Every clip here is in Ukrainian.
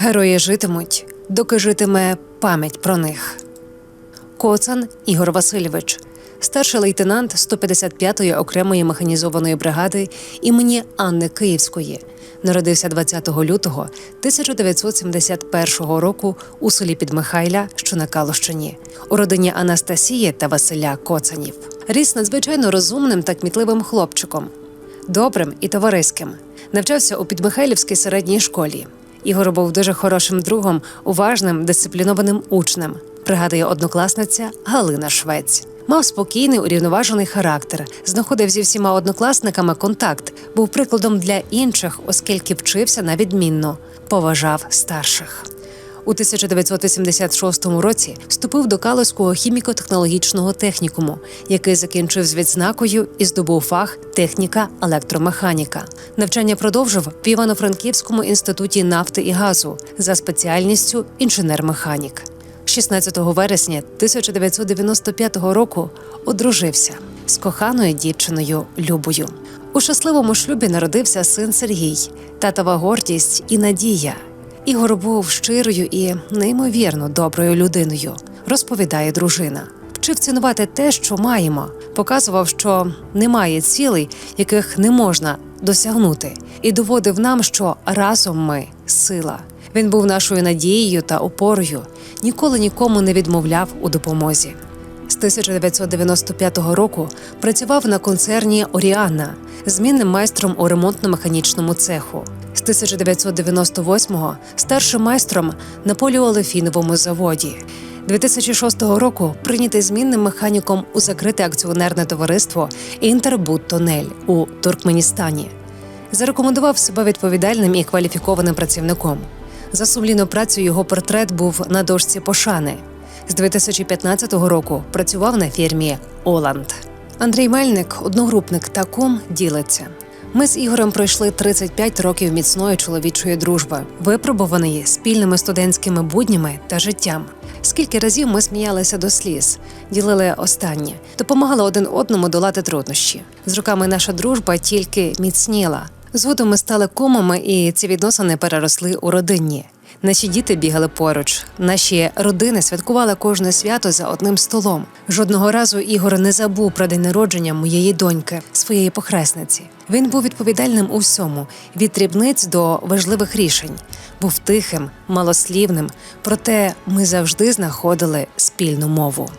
Герої житимуть, доки житиме пам'ять про них. Коцан Ігор Васильович, старший лейтенант 155-ї окремої механізованої бригади імені Анни Київської. Народився 20 лютого 1971 року у селі Підмихайля, що на Калущині, у родині Анастасії та Василя Коцанів. Ріс надзвичайно розумним та кмітливим хлопчиком, добрим і товариським. Навчався у Підмихайлівській середній школі. Ігор був дуже хорошим другом, уважним, дисциплінованим учнем, пригадує однокласниця Галина Швець. Мав спокійний, урівноважений характер, знаходив зі всіма однокласниками контакт, був прикладом для інших, оскільки вчився на відмінно, поважав старших. У 1986 році вступив до Калузького хіміко-технологічного технікуму, який закінчив з відзнакою і здобув фах техніка електромеханіка. Навчання продовжив в Івано-Франківському інституті нафти і газу за спеціальністю інженер-механік. 16 вересня 1995 року одружився з коханою дівчиною Любою. У щасливому шлюбі народився син Сергій, татова гордість і надія. Ігор був щирою і неймовірно доброю людиною, розповідає дружина. Вчив цінувати те, що маємо, показував, що немає цілей, яких не можна досягнути, і доводив нам, що разом ми сила. Він був нашою надією та опорою, ніколи нікому не відмовляв у допомозі. З 1995 року працював на концерні Оріанна змінним майстром у ремонтно-механічному цеху. З 1998-го старшим майстром на поліолефіновому заводі. 2006 року прийнятий змінним механіком у закрите акціонерне товариство Інтербуд-Тонель у Туркменістані. Зарекомендував себе відповідальним і кваліфікованим працівником. За сумлінну працю його портрет був на дошці пошани. З 2015 року працював на фірмі Оланд. Андрій Мельник, одногрупник та кум, ділиться. Ми з Ігорем пройшли 35 років міцної чоловічої дружби, випробуваної спільними студентськими буднями та життям. Скільки разів ми сміялися до сліз, ділили останнє, допомагали один одному долати труднощі. З роками наша дружба тільки міцніла. Згодом ми стали кумами, і ці відносини переросли у родинні. Наші діти бігали поруч, наші родини святкували кожне свято за одним столом. Жодного разу Ігор не забув про день народження моєї доньки, своєї похресниці. Він був відповідальним у всьому, від дрібниць до важливих рішень. Був тихим, малослівним, проте ми завжди знаходили спільну мову.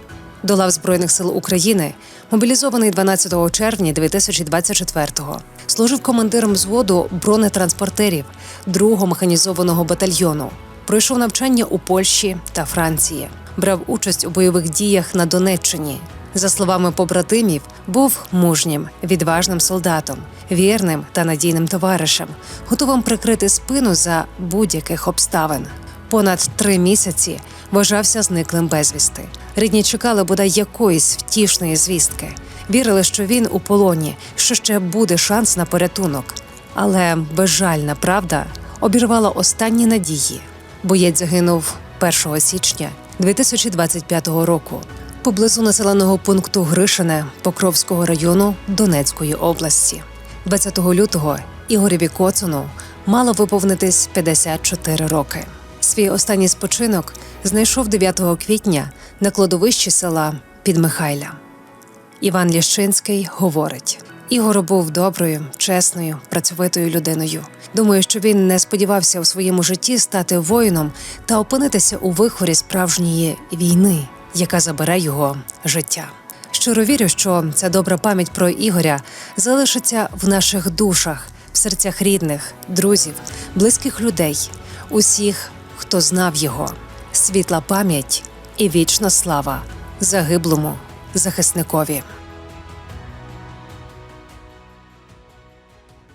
До лав Збройних сил України мобілізований 12 червня 2024-го. Служив командиром взводу бронетранспортерів 2-го механізованого батальйону. Пройшов навчання у Польщі та Франції. Брав участь у бойових діях на Донеччині. За словами побратимів, був мужнім, відважним солдатом, вірним та надійним товаришем, готовим прикрити спину за будь-яких обставин. Понад три місяці вважався зниклим безвісти. Рідні чекали бодай якоїсь втішної звістки. Вірили, що він у полоні, що ще буде шанс на порятунок. Але безжальна правда обірвала останні надії. Боєць загинув 1 січня 2025 року поблизу населеного пункту Гришине Покровського району Донецької області. 20 лютого Ігореві Коцуну мало виповнитись 54 роки. Свій останній спочинок знайшов 9 квітня на кладовищі села Підмихайля. Іван Ліщинський говорить: Ігор був доброю, чесною, працьовитою людиною. Думаю, що він не сподівався у своєму житті стати воїном та опинитися у вихорі справжньої війни, яка забере його життя. Щиро вірю, що ця добра пам'ять про Ігоря залишиться в наших душах, в серцях рідних, друзів, близьких людей, усіх, хто знав його. Світла пам'ять і вічна слава загиблому захисникові.